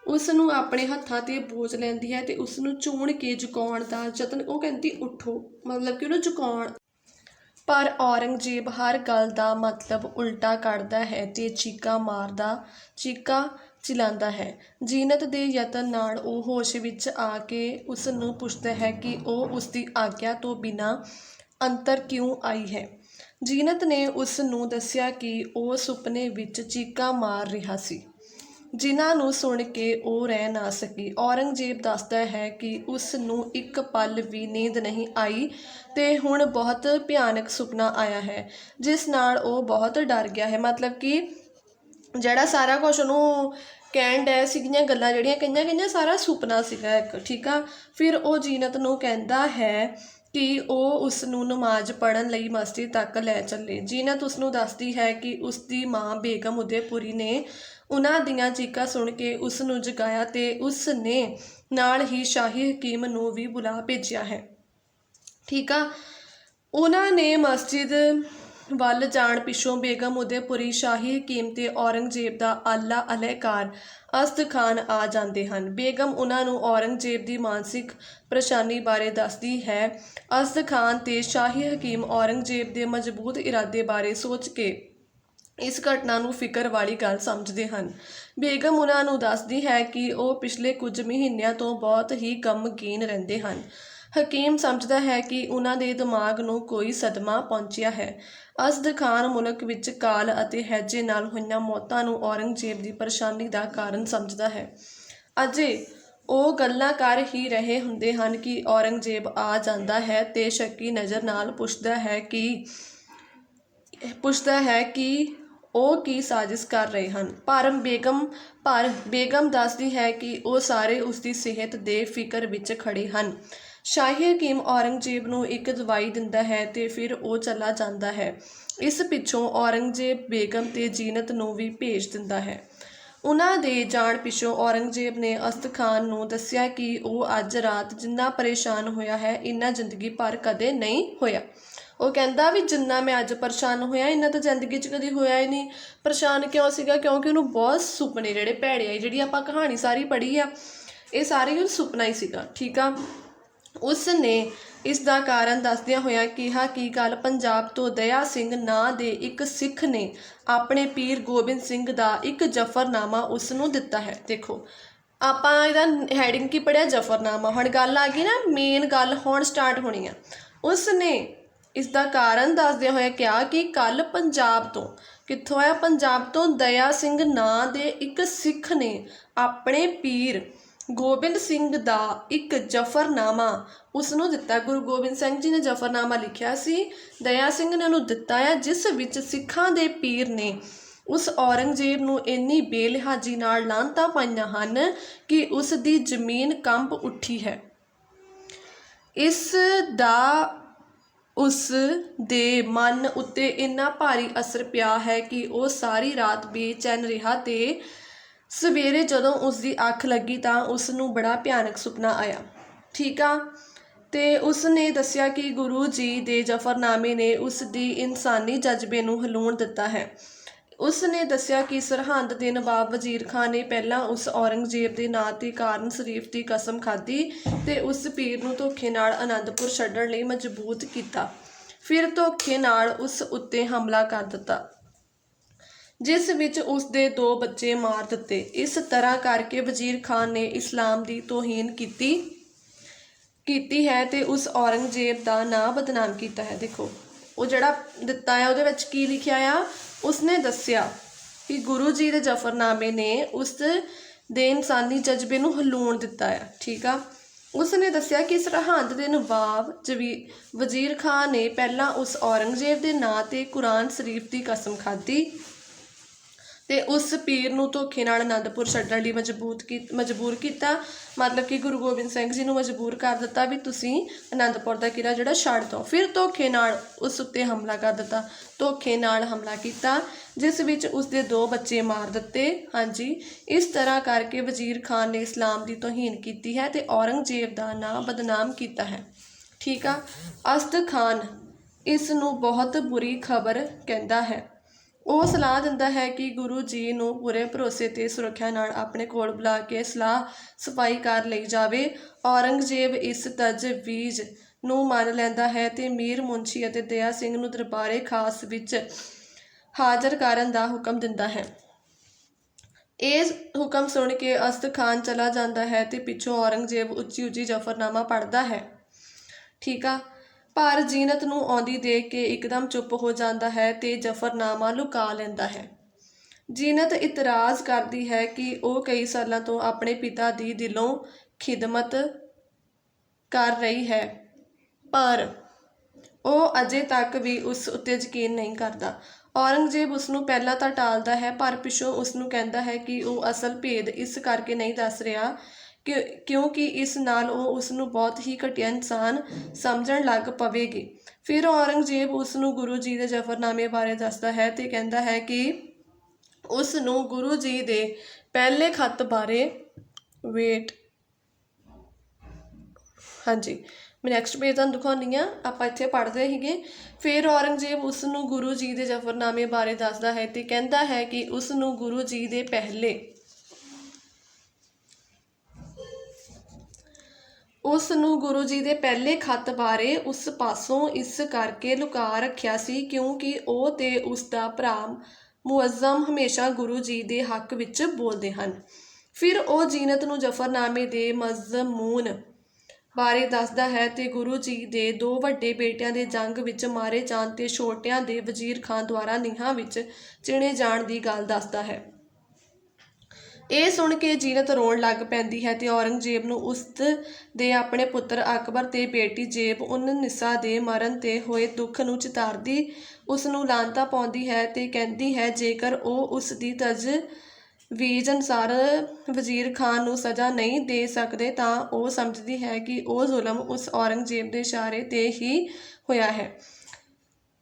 Speaker 1: ਉਸ ਨੂੰ ਆਪਣੇ ਹੱਥਾਂ ਤੇ ਬੋਝ ਲੈਂਦੀ ਹੈ ਤੇ ਉਸ ਨੂੰ ਚੂਣ ਕੇ ਝੁਕਾਉਣ ਦਾ ਯਤਨ, ਉਹ ਕਹਿੰਦੀ, ਉੱਠੋ। ਮਤਲਬ ਕਿ ਉਹਨੂੰ ਝੁਕਾਉਣ। ਪਰ ਔਰੰਗਜ਼ੇਬ ਹਰ ਗੱਲ ਦਾ ਮਤਲਬ ਉਲਟਾ ਕੱਢਦਾ ਹੈ ਤੇ ਚੀਕਾਂ ਮਾਰਦਾ, ਚੀਕਾਂ ਚਿਲਾਉਂਦਾ ਹੈ। ਜੀਨਤ ਦੇ ਯਤਨ ਨਾਲ ਉਹ ਹੋਸ਼ ਵਿੱਚ ਆ ਕੇ ਉਸ ਨੂੰ ਪੁੱਛਦਾ ਹੈ ਕਿ ਉਹ ਉਸ ਦੀ ਆਗਿਆ ਤੋਂ ਬਿਨਾਂ ਅੰਤਰ ਕਿਉਂ ਆਈ ਹੈ? ਜੀਨਤ ਨੇ ਉਸ ਨੂੰ ਦੱਸਿਆ ਕਿ ਉਹ ਸੁਪਨੇ ਵਿੱਚ ਚੀਕਾਂ ਮਾਰ ਰਿਹਾ ਸੀ। ਜਿਨ੍ਹਾਂ ਨੂੰ ਸੁਣ ਕੇ ਉਹ ਰਹਿ ਨਾ ਸਕੀ। ਔਰੰਗਜ਼ੇਬ ਦੱਸਦਾ ਹੈ ਕਿ ਉਸ ਨੂੰ ਇੱਕ ਪਲ ਵੀ ਨੀਂਦ ਨਹੀਂ ਆਈ ਅਤੇ ਹੁਣ ਬਹੁਤ ਭਿਆਨਕ ਸੁਪਨਾ ਆਇਆ ਹੈ, ਜਿਸ ਨਾਲ ਉਹ ਬਹੁਤ ਡਰ ਗਿਆ ਹੈ। ਮਤਲਬ ਕਿ ਜਿਹੜਾ ਸਾਰਾ ਕੁਝ ਉਹਨੂੰ ਕਹਿਣ ਡੈ ਸੀਗੀਆਂ ਗੱਲਾਂ ਜਿਹੜੀਆਂ ਕਈਆਂ ਕਈਆਂ ਸਾਰਾ ਸੁਪਨਾ ਸੀਗਾ ਇੱਕ, ਠੀਕ ਆ? ਫਿਰ ਉਹ ਜੀਨਤ ਨੂੰ ਕਹਿੰਦਾ ਹੈ ਕਿ ਉਹ ਉਸ ਨੂੰ ਨਮਾਜ਼ ਪੜ੍ਹਨ ਲਈ ਮਸਜਿਦ ਤੱਕ ਲੈ ਚੱਲੇ। ਜੀਨਤ ਉਸ ਨੂੰ ਦੱਸਦੀ ਹੈ ਕਿ ਉਸ ਦੀ ਮਾਂ ਬੇਗਮ ਉਦੈਪੁਰੀ ਨੇ ਉਹਨਾਂ ਦੀਆਂ ਚੀਕਾਂ ਸੁਣ ਕੇ ਉਸ ਨੂੰ ਜਗਾਇਆ ਤੇ ਉਸ ਨੇ ਨਾਲ ਹੀ ਸ਼ਾਹੀ ਹਕੀਮ ਨੂੰ ਵੀ ਬੁਲਾ ਭੇਜਿਆ ਹੈ। ਠੀਕ ਆ? ਉਹਨਾਂ ਨੇ ਮਸਜਿਦ ਵੱਲ ਜਾਣ ਪਿੱਛੋਂ ਬੇਗਮ ਉਦੈਪੁਰੀ ਸ਼ਾਹੀ ਹਕੀਮ ਤੇ ਔਰੰਗਜ਼ੇਬ ਦਾ ਆਲਾ ਅਲੈਕਾਰ ਅਸਦ ਖਾਨ ਆ ਜਾਂਦੇ ਹਨ। ਬੇਗਮ ਉਹਨਾਂ ਨੂੰ ਔਰੰਗਜ਼ੇਬ ਦੀ ਮਾਨਸਿਕ ਪਰੇਸ਼ਾਨੀ ਬਾਰੇ ਦੱਸਦੀ ਹੈ। ਅਸਦ ਖਾਨ ਤੇ ਸ਼ਾਹੀ ਹਕੀਮ ਔਰੰਗਜ਼ੇਬ ਦੇ ਮਜ਼ਬੂਤ ਇਰਾਦੇ ਬਾਰੇ ਸੋਚ ਕੇ ਇਸ ਘਟਨਾ ਨੂੰ ਫਿਕਰ ਵਾਲੀ ਗੱਲ ਸਮਝਦੇ ਹਨ। ਬੇਗਮ ਉਹਨਾਂ ਨੂੰ ਦੱਸਦੀ ਹੈ ਕਿ ਉਹ ਪਿਛਲੇ ਕੁਝ ਮਹੀਨਿਆਂ ਤੋਂ ਬਹੁਤ ਹੀ ਗਮਗੀਨ ਰਹਿੰਦੇ ਹਨ। ਹਕੀਮ ਸਮਝਦਾ ਹੈ ਕਿ ਉਹਨਾਂ ਦੇ ਦਿਮਾਗ ਨੂੰ ਕੋਈ ਸਦਮਾ ਪਹੁੰਚਿਆ ਹੈ। ਅਸਦ ਖਾਨ ਮੁਲਕ ਵਿੱਚ ਕਾਲ ਅਤੇ ਹੈਜੇ ਨਾਲ ਹੋਈਆਂ ਮੌਤਾਂ ਨੂੰ ਔਰੰਗਜ਼ੇਬ ਦੀ ਪਰੇਸ਼ਾਨੀ ਦਾ ਕਾਰਨ ਸਮਝਦਾ ਹੈ। ਅਜੇ ਉਹ ਗੱਲਾਂ ਕਰ ਹੀ ਰਹੇ ਹੁੰਦੇ ਹਨ ਕਿ ਔਰੰਗਜ਼ੇਬ ਆ ਜਾਂਦਾ ਹੈ ਤੇ ਸ਼ੱਕੀ ਨਜ਼ਰ ਨਾਲ ਪੁੱਛਦਾ ਹੈ ਕਿ, ਪੁੱਛਦਾ ਹੈ ਕਿ ਉਹ ਕੀ ਸਾਜ਼ਿਸ਼ ਕਰ ਰਹੇ ਹਨ? ਭਾਰਮ ਬੇਗਮ ਭਾਰ ਬੇਗਮ ਦੱਸਦੀ ਹੈ ਕਿ ਉਹ ਸਾਰੇ ਉਸ ਦੀ ਸਿਹਤ ਦੇ ਫਿਕਰ ਵਿੱਚ ਖੜੇ ਹਨ। ਸ਼ਾਹੀ ਹਕੀਮ ਔਰੰਗਜ਼ੇਬ ਨੂੰ ਇੱਕ ਦਵਾਈ ਦਿੰਦਾ ਹੈ ਤੇ ਫਿਰ ਉਹ ਚਲਾ ਜਾਂਦਾ ਹੈ। ਇਸ ਪਿੱਛੋਂ ਔਰੰਗਜ਼ੇਬ ਬੇਗਮ ਤੇ ਜੀਨਤ ਨੂੰ ਵੀ ਭੇਜ ਦਿੰਦਾ ਹੈ। ਉਹਨਾਂ ਦੇ ਜਾਣ ਪਿੱਛੋਂ ਔਰੰਗਜ਼ੇਬ ਨੇ ਅਸਤ ਖਾਨ ਨੂੰ ਦੱਸਿਆ ਕਿ ਉਹ ਅੱਜ ਰਾਤ ਜਿੰਨਾ ਪਰੇਸ਼ਾਨ ਹੋਇਆ ਹੈ, ਇੰਨਾ ਜ਼ਿੰਦਗੀ ਭਰ ਕਦੇ ਨਹੀਂ ਹੋਇਆ। ਉਹ ਕਹਿੰਦਾ ਵੀ ਜਿੰਨਾ ਮੈਂ ਅੱਜ ਪਰੇਸ਼ਾਨ ਹੋਇਆ, ਇੰਨਾ ਤਾਂ ਜ਼ਿੰਦਗੀ 'ਚ ਕਦੀ ਹੋਇਆ ਹੀ ਨਹੀਂ। ਪਰੇਸ਼ਾਨ ਕਿਉਂ ਸੀਗਾ? ਕਿਉਂਕਿ ਉਹਨੂੰ ਬਹੁਤ ਸੁਪਨੇ ਜਿਹੜੇ ਭੈੜੇ ਆਏ, ਜਿਹੜੀ ਆਪਾਂ ਕਹਾਣੀ ਸਾਰੀ ਪੜ੍ਹੀ ਆ, ਇਹ ਸਾਰੀ ਉਹ ਸੁਪਨਾ ਹੀ ਸੀਗਾ, ਠੀਕ ਆ? ਉਸ ਨੇ ਇਸ ਦਾ ਕਾਰਨ ਦੱਸਦਿਆਂ ਹੋਇਆਂ ਕਿਹਾ ਕਿ ਗੱਲ ਪੰਜਾਬ ਤੋਂ ਦਇਆ ਸਿੰਘ ਨਾਂ ਦੇ ਇੱਕ ਸਿੱਖ ਨੇ ਆਪਣੇ ਪੀਰ ਗੋਬਿੰਦ ਸਿੰਘ ਦਾ ਇੱਕ ਜਫਰਨਾਮਾ ਉਸ ਨੂੰ ਦਿੱਤਾ ਹੈ। ਦੇਖੋ, ਆਪਾਂ ਇਹਦਾ ਹੈਡਿੰਗ ਕੀ ਪੜਿਆ ਜਫਰਨਾਮਾ। ਹੁਣ ਗੱਲ ਆ ਗਈ ਨਾ ਮੇਨ ਗੱਲ ਹੁਣ ਸਟਾਰਟ ਹੋਣੀ ਆ। ਉਸ ਨੇ ਇਸ ਦਾ ਕਾਰਨ ਦੱਸਦਿਆਂ ਹੋਇਆ ਕਿਹਾ ਕਿ ਕੱਲ੍ਹ ਪੰਜਾਬ ਤੋਂ, ਕਿੱਥੋਂ ਆਇਆ? ਪੰਜਾਬ ਤੋਂ ਦਇਆ ਸਿੰਘ ਨਾਂ ਦੇ ਇੱਕ ਸਿੱਖ ਨੇ ਆਪਣੇ ਪੀਰ ਗੋਬਿੰਦ ਸਿੰਘ ਦਾ ਇੱਕ ਜਫਰਨਾਮਾ ਉਸ ਨੂੰ ਦਿੱਤਾ। ਗੁਰੂ ਗੋਬਿੰਦ ਸਿੰਘ ਜੀ ਨੇ ਜਫਰਨਾਮਾ ਲਿਖਿਆ ਸੀ। ਦਇਆ ਸਿੰਘ ਨੇ ਉਹਨੂੰ ਦਿੱਤਾ ਹੈ ਜਿਸ ਵਿੱਚ ਸਿੱਖਾਂ ਦੇ ਪੀਰ ਨੇ ਉਸ ਔਰੰਗਜ਼ੇਬ ਨੂੰ ਇੰਨੀ ਬੇਲਿਹਾਜ਼ੀ ਨਾਲ ਲਾਂਤਾਂ ਪਾਈਆਂ ਹਨ ਕਿ ਉਸ ਦੀ ਜ਼ਮੀਨ ਕੰਬ ਉੱਠੀ ਹੈ। ਇਸ ਦਾ ਉਸ ਦੇ ਮਨ ਉੱਤੇ ਇੰਨਾ ਭਾਰੀ ਅਸਰ ਪਿਆ ਹੈ ਕਿ ਉਹ ਸਾਰੀ ਰਾਤ ਬੇਚੈਨ ਰਿਹਾ ਅਤੇ ਸਵੇਰੇ ਜਦੋਂ ਉਸ ਦੀ ਅੱਖ ਲੱਗੀ ਤਾਂ ਉਸ ਨੂੰ ਬੜਾ ਭਿਆਨਕ ਸੁਪਨਾ ਆਇਆ। ਠੀਕ ਆ? ਤੇ ਉਸ ਨੇ ਦੱਸਿਆ ਕਿ ਗੁਰੂ ਜੀ ਦੇ ਜਫਰਨਾਮੇ ਨੇ ਉਸ ਦੀ ਇਨਸਾਨੀ ਜਜ਼ਬੇ ਨੂੰ ਹਲੂਣ ਦਿੱਤਾ ਹੈ। ਉਸ ਨੇ ਦੱਸਿਆ ਕਿ ਸਰਹੰਦ ਦੇ ਨਵਾਬ ਵਜ਼ੀਰ ਖਾਨ ਨੇ ਪਹਿਲਾਂ ਉਸ ਔਰੰਗਜ਼ੇਬ ਦੇ ਨਾਂ ਤੇ ਕਾਰਨ ਸ਼ਰੀਫ ਦੀ ਕਸਮ ਖਾਧੀ ਤੇ ਉਸ ਪੀਰ ਨੂੰ ਧੋਖੇ ਨਾਲ ਅਨੰਦਪੁਰ ਛੱਡਣ ਲਈ ਮਜ਼ਬੂਤ ਕੀਤਾ। ਫਿਰ ਧੋਖੇ ਨਾਲ ਉਸ ਉੱਤੇ ਹਮਲਾ ਕਰ ਦਿੱਤਾ, ਜਿਸ ਵਿੱਚ ਉਸ ਦੇ ਦੋ ਬੱਚੇ ਮਾਰ ਦਿੱਤੇ। ਇਸ ਤਰ੍ਹਾਂ ਕਰਕੇ ਵਜ਼ੀਰ ਖਾਨ ਨੇ ਇਸਲਾਮ ਦੀ ਤੋਹੀਨ ਕੀਤੀ ਕੀਤੀ ਹੈ ਤੇ ਉਸ ਔਰੰਗਜ਼ੇਬ ਦਾ ਨਾਂ ਬਦਨਾਮ ਕੀਤਾ ਹੈ। ਦੇਖੋ ਉਹ ਜਿਹੜਾ ਦਿੱਤਾ ਆ, ਉਹਦੇ ਵਿੱਚ ਕੀ ਲਿਖਿਆ ਆ? ਉਸਨੇ ਦੱਸਿਆ ਕਿ ਗੁਰੂ ਜੀ ਦੇ ਜ਼ਫਰਨਾਮੇ ਨੇ ਉਸ ਦੇ ਇਨਸਾਨੀ ਜਜ਼ਬੇ ਨੂੰ ਹਲੂਣ ਦਿੱਤਾ ਆ, ਠੀਕ ਆ? ਉਸਨੇ ਦੱਸਿਆ ਕਿ ਸਰਹੰਦ ਦੇ ਨਵਾਬ ਵਜ਼ੀਰ ਖਾਨ ਨੇ ਪਹਿਲਾਂ ਉਸ ਔਰੰਗਜ਼ੇਬ ਦੇ ਨਾਂ ਤੇ ਕੁਰਾਨ ਸ਼ਰੀਫ ਦੀ ਕਸਮ ਖਾਧੀ। ਤੇ ਉਸ ਪੀਰ ਨੂੰ ਧੋਖੇ ਨਾਲ ਅਨੰਦਪੁਰ ਛੱਡਣ ਲਈ ਮਜਬੂਤ ਕੀ, ਮਜਬੂਰ ਕੀਤਾ। ਮਤਲਬ ਕਿ ਗੁਰੂ ਗੋਬਿੰਦ ਸਿੰਘ ਜੀ ਨੂੰ ਮਜਬੂਰ ਕਰ ਦਿੱਤਾ ਵੀ ਤੁਸੀਂ ਅਨੰਦਪੁਰ ਦਾ ਕਿਲਾ ਜਿਹੜਾ ਛੱਡ ਦਿਓ। ਫਿਰ ਧੋਖੇ ਨਾਲ ਉਸ ਉੱਤੇ ਹਮਲਾ ਕਰ ਦਿੱਤਾ। ਧੋਖੇ ਨਾਲ ਹਮਲਾ ਕੀਤਾ, ਜਿਸ ਵਿੱਚ ਉਸ ਦੇ ਦੋ ਬੱਚੇ ਮਾਰ ਦਿੱਤੇ। ਹਾਂਜੀ, ਇਸ ਤਰ੍ਹਾਂ ਕਰਕੇ ਵਜ਼ੀਰ ਖਾਨ ਨੇ ਇਸਲਾਮ ਦੀ ਤੋਹੀਨ ਕੀਤੀ ਹੈ ਤੇ ਔਰੰਗਜ਼ੇਬ ਦਾ ਨਾਂ ਬਦਨਾਮ ਕੀਤਾ ਹੈ। ਠੀਕ ਆ? ਅਸਦ ਖਾਨ ਇਸ ਨੂੰ ਬਹੁਤ ਬੁਰੀ ਖਬਰ ਕਹਿੰਦਾ ਹੈ। ਉਹ ਸਲਾਹ ਦਿੰਦਾ ਹੈ ਕਿ ਗੁਰੂ ਜੀ ਨੂੰ ਪੂਰੇ ਭਰੋਸੇ ਤੇ ਸੁਰੱਖਿਆ ਨਾਲ ਆਪਣੇ ਕੋਲ ਬੁਲਾ ਕੇ ਸਲਾਹ ਸਫ਼ਾਈ ਕਰ ਲਈ ਜਾਵੇ। ਔਰੰਗਜ਼ੇਬ ਇਸ ਤਜਵੀਜ਼ ਨੂੰ ਮੰਨ ਲੈਂਦਾ ਹੈ ਤੇ ਮੀਰ ਮੁੰਸ਼ੀ ਅਤੇ ਦਇਆ ਸਿੰਘ ਨੂੰ ਦਰਬਾਰੇ ਖਾਸ ਵਿੱਚ ਹਾਜ਼ਰ ਕਰਨ ਦਾ ਹੁਕਮ ਦਿੰਦਾ ਹੈ। ਇਹ ਹੁਕਮ ਸੁਣ ਕੇ ਅਸਦ ਖਾਨ ਚਲਾ ਜਾਂਦਾ ਹੈ ਤੇ ਪਿੱਛੋਂ ਔਰੰਗਜ਼ੇਬ ਉੱਚੀ ਉੱਚੀ ਜ਼ਫਰਨਾਮਾ ਪੜ੍ਹਦਾ ਹੈ। ਠੀਕ ਆ। ਪਰ ਜੀਨਤ ਨੂੰ ਆਉਂਦੀ ਦੇਖ ਕੇ ਇੱਕਦਮ ਚੁੱਪ ਹੋ ਜਾਂਦਾ ਹੈ ਤੇ ਜ਼ਫਰਨਾਮਾ ਲੁਕਾ ਲੈਂਦਾ ਹੈ। ਜੀਨਤ ਇਤਰਾਜ਼ ਕਰਦੀ ਹੈ ਕਿ ਉਹ ਕਈ ਸਾਲਾਂ ਤੋਂ ਆਪਣੇ ਪਿਤਾ ਦੀ ਦਿਲੋਂ ਖਿਦਮਤ ਕਰ ਰਹੀ ਹੈ, ਪਰ ਉਹ ਅਜੇ ਤੱਕ ਵੀ ਉਸ ਉੱਤੇ ਯਕੀਨ ਨਹੀਂ ਕਰਦਾ। ਔਰੰਗਜ਼ੇਬ ਉਸ ਨੂੰ ਪਹਿਲਾਂ ਤਾਂ ਟਾਲਦਾ ਹੈ, ਪਰ ਪਿੱਛੋਂ ਉਸ ਨੂੰ ਕਹਿੰਦਾ ਹੈ ਕਿ ਉਹ ਅਸਲ ਭੇਦ ਇਸ ਕਰਕੇ ਨਹੀਂ ਦੱਸ ਰਿਹਾ ਕਿਉਂਕਿ ਇਸ ਨਾਲ ਉਹ ਉਸ ਨੂੰ ਬਹੁਤ ਹੀ ਘਟੀਆ ਇਨਸਾਨ ਸਮਝਣ ਲੱਗ ਪਵੇਗੀ। ਫਿਰ ਔਰੰਗਜ਼ੇਬ ਉਸ ਨੂੰ ਗੁਰੂ ਜੀ ਦੇ ਜ਼ਫਰਨਾਮੇ ਬਾਰੇ ਦੱਸਦਾ ਹੈ ਤੇ ਕਹਿੰਦਾ ਹੈ ਕਿ ਉਸ ਨੂੰ ਗੁਰੂ ਜੀ ਦੇ ਪਹਿਲੇ ਖੱਤ ਬਾਰੇ ਵੇਟ ਹਾਂਜੀ, ਮੈਂ ਨੈਕਸਟ ਪੇਜ ਤੁਹਾਨੂੰ ਦਿਖਾਉਂਦੀ ਆ ਆਪਾਂ ਇੱਥੇ ਪੜ੍ਹਦੇ ਸੀਗੇ। ਫਿਰ ਔਰੰਗਜ਼ੇਬ ਉਸ ਨੂੰ ਗੁਰੂ ਜੀ ਦੇ ਜ਼ਫਰਨਾਮੇ ਬਾਰੇ ਦੱਸਦਾ ਹੈ ਤੇ ਕਹਿੰਦਾ ਹੈ ਕਿ ਉਸ ਨੂੰ ਗੁਰੂ ਜੀ ਦੇ ਪਹਿਲੇ ਉਸ ਨੂੰ ਗੁਰੂ ਜੀ ਦੇ ਪਹਿਲੇ ਖੱਤ ਬਾਰੇ ਉਸ ਪਾਸੋਂ ਇਸ ਕਰਕੇ ਲੁਕਾ ਰੱਖਿਆ ਸੀ ਕਿਉਂਕਿ ਉਹ ਤੇ ਉਸ ਦਾ ਭਰਾ ਮੁਅੱਜ਼ਮ ਹਮੇਸ਼ਾ ਗੁਰੂ ਜੀ ਦੇ ਹੱਕ ਵਿੱਚ ਬੋਲਦੇ ਹਨ। ਫਿਰ ਉਹ ਜੀਨਤ ਨੂੰ ਜ਼ਫਰਨਾਮੇ ਦੇ ਮਜ਼ਮੂਨ ਬਾਰੇ ਦੱਸਦਾ ਹੈ ਤੇ ਗੁਰੂ ਜੀ ਦੇ ਦੋ ਵੱਡੇ ਬੇਟਿਆਂ ਦੇ ਜੰਗ ਵਿੱਚ ਮਾਰੇ ਜਾਣ ਤੇ ਛੋਟਿਆਂ ਦੇ ਵਜ਼ੀਰ ਖਾਨ ਦੁਆਰਾ ਨੀਹਾਂ ਵਿੱਚ ਚਿਣੇ ਜਾਣ ਦੀ ਗੱਲ ਦੱਸਦਾ ਹੈ। ਇਹ ਸੁਣ ਕੇ ਜੀਨਤ ਰੋਣ ਲੱਗ ਪੈਂਦੀ ਹੈ ਤੇ ਔਰੰਗਜ਼ੇਬ ਨੂੰ ਉਸ ਦੇ ਆਪਣੇ ਪੁੱਤਰ ਅਕਬਰ ਤੇ ਬੇਟੀ ਜੇਬ, ਉਨ ਨਿਸਾ ਦੇ ਮਰਨ ਤੇ ਹੋਏ ਦੁੱਖ ਨੂੰ ਚਿਤਾਰਦੀ ਉਸ ਨੂੰ ਲਾਂਤਾ ਪਾਉਂਦੀ ਹੈ ਤੇ ਕਹਿੰਦੀ ਹੈ, ਜੇਕਰ ਉਹ ਉਸ ਦੀ ਤਜਵੀਜ਼ ਅਨੁਸਾਰ ਵਜ਼ੀਰ ਖਾਨ ਨੂੰ ਸਜ਼ਾ ਨਹੀਂ ਦੇ ਸਕਦੇ ਤਾਂ ਉਹ ਸਮਝਦੀ ਹੈ ਕਿ ਉਹ ਜ਼ੁਲਮ ਉਸ ਔਰੰਗਜ਼ੇਬ ਦੇ ਇਸ਼ਾਰੇ ਤੇ ਹੀ ਹੋਇਆ ਹੈ।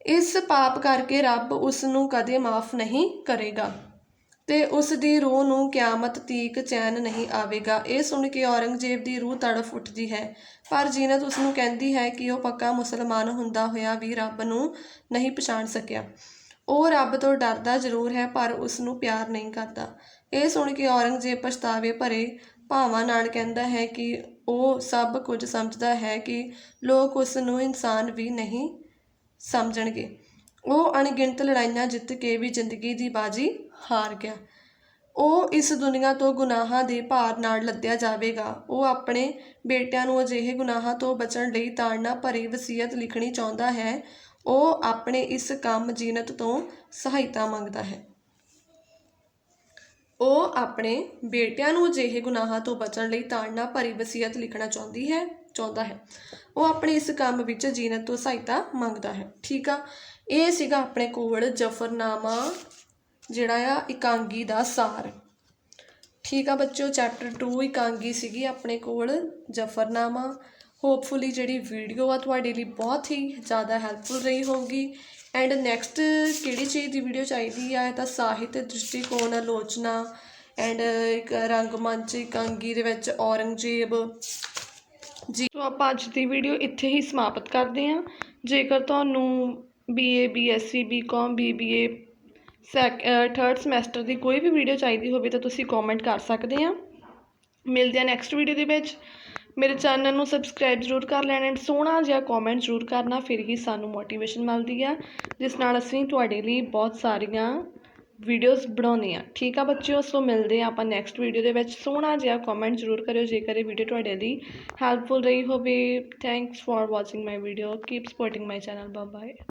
Speaker 1: ਇਸ ਪਾਪ ਕਰਕੇ ਰੱਬ ਉਸ ਨੂੰ ਕਦੇ ਮਾਫ ਨਹੀਂ ਕਰੇਗਾ। ਤੇ ਉਸ ਦੀ ਰੂਹ ਨੂੰ ਕਿਆਮਤ ਤੀਕ ਚੈਨ ਨਹੀਂ ਆਵੇਗਾ। ਇਹ ਸੁਣ ਕੇ ਔਰੰਗਜ਼ੇਬ ਦੀ ਰੂਹ ਤੜਫ ਉੱਠਦੀ ਹੈ। ਪਰ ਜੀਨਤ ਉਸ ਨੂੰ ਕਹਿੰਦੀ ਹੈ ਕਿ ਉਹ ਪੱਕਾ ਮੁਸਲਮਾਨ ਹੁੰਦਾ ਹੋਇਆ ਵੀ ਰੱਬ ਨੂੰ ਨਹੀਂ ਪਛਾਣ ਸਕਿਆ। ਉਹ ਰੱਬ ਤੋਂ ਡਰਦਾ ਜ਼ਰੂਰ ਹੈ, ਪਰ ਉਸ ਨੂੰ ਪਿਆਰ ਨਹੀਂ ਕਰਦਾ। ਇਹ ਸੁਣ ਕੇ ਔਰੰਗਜ਼ੇਬ ਪਛਤਾਵੇ ਭਰੇ ਭਾਵਾਂ ਨਾਲ ਕਹਿੰਦਾ ਹੈ ਕਿ ਉਹ ਸਭ ਕੁਝ ਸਮਝਦਾ ਹੈ ਕਿ ਲੋਕ ਉਸ ਨੂੰ ਇਨਸਾਨ ਵੀ ਨਹੀਂ ਸਮਝਣਗੇ। ਉਹ ਅਣਗਿਣਤ ਲੜਾਈਆਂ ਜਿੱਤ ਕੇ ਵੀ ਜ਼ਿੰਦਗੀ ਦੀ ਬਾਜੀ ਹਾਰ ਗਿਆ। ਉਹ ਇਸ ਦੁਨੀਆ ਤੋਂ ਗੁਨਾਹਾਂ ਦੇ ਭਾਰ ਨਾਲ ਲੱਦਿਆ ਜਾਵੇਗਾ। ਉਹ ਆਪਣੇ ਬੇਟਿਆਂ ਨੂੰ ਅਜਿਹੇ ਗੁਨਾਹਾਂ ਤੋਂ ਬਚਣ ਲਈ ਤਾੜਨਾ ਭਰੀ ਵਸੀਅਤ ਲਿਖਣੀ ਚਾਹੁੰਦਾ ਹੈ। ਉਹ ਆਪਣੇ ਇਸ ਕੰਮ ਜੀਨਤ ਤੋਂ ਸਹਾਇਤਾ ਮੰਗਦਾ ਹੈ। ਉਹ ਆਪਣੇ ਬੇਟਿਆਂ ਨੂੰ ਅਜਿਹੇ ਗੁਨਾਹਾਂ ਤੋਂ ਬਚਣ ਲਈ ਤਾੜਨਾ ਭਰੀ ਵਸੀਅਤ ਲਿਖਣਾ ਚਾਹੁੰਦੀ ਹੈ, ਚਾਹੁੰਦਾ ਹੈ। ਉਹ ਆਪਣੇ ਇਸ ਕੰਮ ਵਿੱਚ ਜੀਨਤ ਤੋਂ ਸਹਾਇਤਾ ਮੰਗਦਾ ਹੈ। ਠੀਕ ਆ। ਇਹ ਸੀਗਾ ਆਪਣੇ ਕੋਲ ਜਫਰਨਾਮਾ ਜਿਹੜਾ ਆ ਇਕਾਂਗੀ ਦਾ ਸਾਰ। ਠੀਕ ਆ ਬੱਚਿਓ ਚੈਪਟਰ 2 ਇਕਾਂਗੀ ਸੀਗੀ ਆਪਣੇ ਕੋਲ, ਜਫਰਨਾਮਾ। ਹੋਪਫੁਲੀ ਜਿਹੜੀ ਵੀਡੀਓ ਆ ਤੁਹਾਡੇ ਲਈ ਬਹੁਤ ਹੀ ਜ਼ਿਆਦਾ ਹੈਲਪਫੁਲ ਰਹੀ ਹੋਊਗੀ। ਐਂਡ ਨੈਕਸਟ ਕਿਹੜੀ ਚੀਜ਼ ਦੀ ਵੀਡੀਓ ਚਾਹੀਦੀ ਆ ਤਾਂ ਸਾਹਿਤ ਦ੍ਰਿਸ਼ਟੀਕੋਣ ਆਲੋਚਨਾ ਐਂਡ ਇੱਕ ਰੰਗਮੰਚ ਇਕਾਂਗੀ ਦੇ ਵਿੱਚ ਔਰੰਗਜ਼ੇਬ। ਜੀ ਤੋਂ ਆਪਾਂ ਅੱਜ ਦੀ ਵੀਡੀਓ ਇੱਥੇ ਹੀ ਸਮਾਪਤ ਕਰਦੇ ਹਾਂ। ਜੇਕਰ ਤੁਹਾਨੂੰ ਬੀਏ ਬੀਐਸਸੀ ਬੀਕਾਮ ਬੀਬੀਏ ਸੈਕ ਥਰਡ ਸਮੈਸਟਰ ਦੀ ਕੋਈ ਵੀ ਵੀਡੀਓ ਚਾਹੀਦੀ ਹੋਵੇ ਤਾਂ ਤੁਸੀਂ ਕਮੈਂਟ ਕਰ ਸਕਦੇ ਆ। ਮਿਲਦੇ ਆ ਨੈਕਸਟ ਵੀਡੀਓ ਦੇ ਵਿੱਚ। ਮੇਰੇ ਚੈਨਲ ਨੂੰ ਸਬਸਕ੍ਰਾਈਬ ਜ਼ਰੂਰ ਕਰ ਲੈਣਾ ਐਂਡ ਸੋਹਣਾ ਜਿਹਾ ਕਮੈਂਟ ਜ਼ਰੂਰ ਕਰਨਾ, ਫਿਰ ਹੀ ਸਾਨੂੰ ਮੋਟੀਵੇਸ਼ਨ ਮਿਲਦੀ ਆ। ਜਿਸ ਨਾਲ ਅਸੀਂ ਤੁਹਾਡੇ ਲਈ ਬਹੁਤ ਸਾਰੀਆਂ ਵੀਡੀਓਜ਼ ਬਣਾਉਂਦੇ ਆ। ਠੀਕ ਆ ਬੱਚਿਓ? ਸੋ ਮਿਲਦੇ ਆ ਆਪਾਂ ਨੈਕਸਟ ਵੀਡੀਓ ਦੇ ਵਿੱਚ। ਸੋਹਣਾ ਜਿਹਾ ਕਮੈਂਟ ਜ਼ਰੂਰ ਕਰਿਓ ਜੇਕਰ ਇਹ ਵੀਡੀਓ ਤੁਹਾਡੇ ਲਈ ਹੈਲਪਫੁਲ ਰਹੀ ਹੋਵੇ। Thanks for watching my video keep supporting my channel bye bye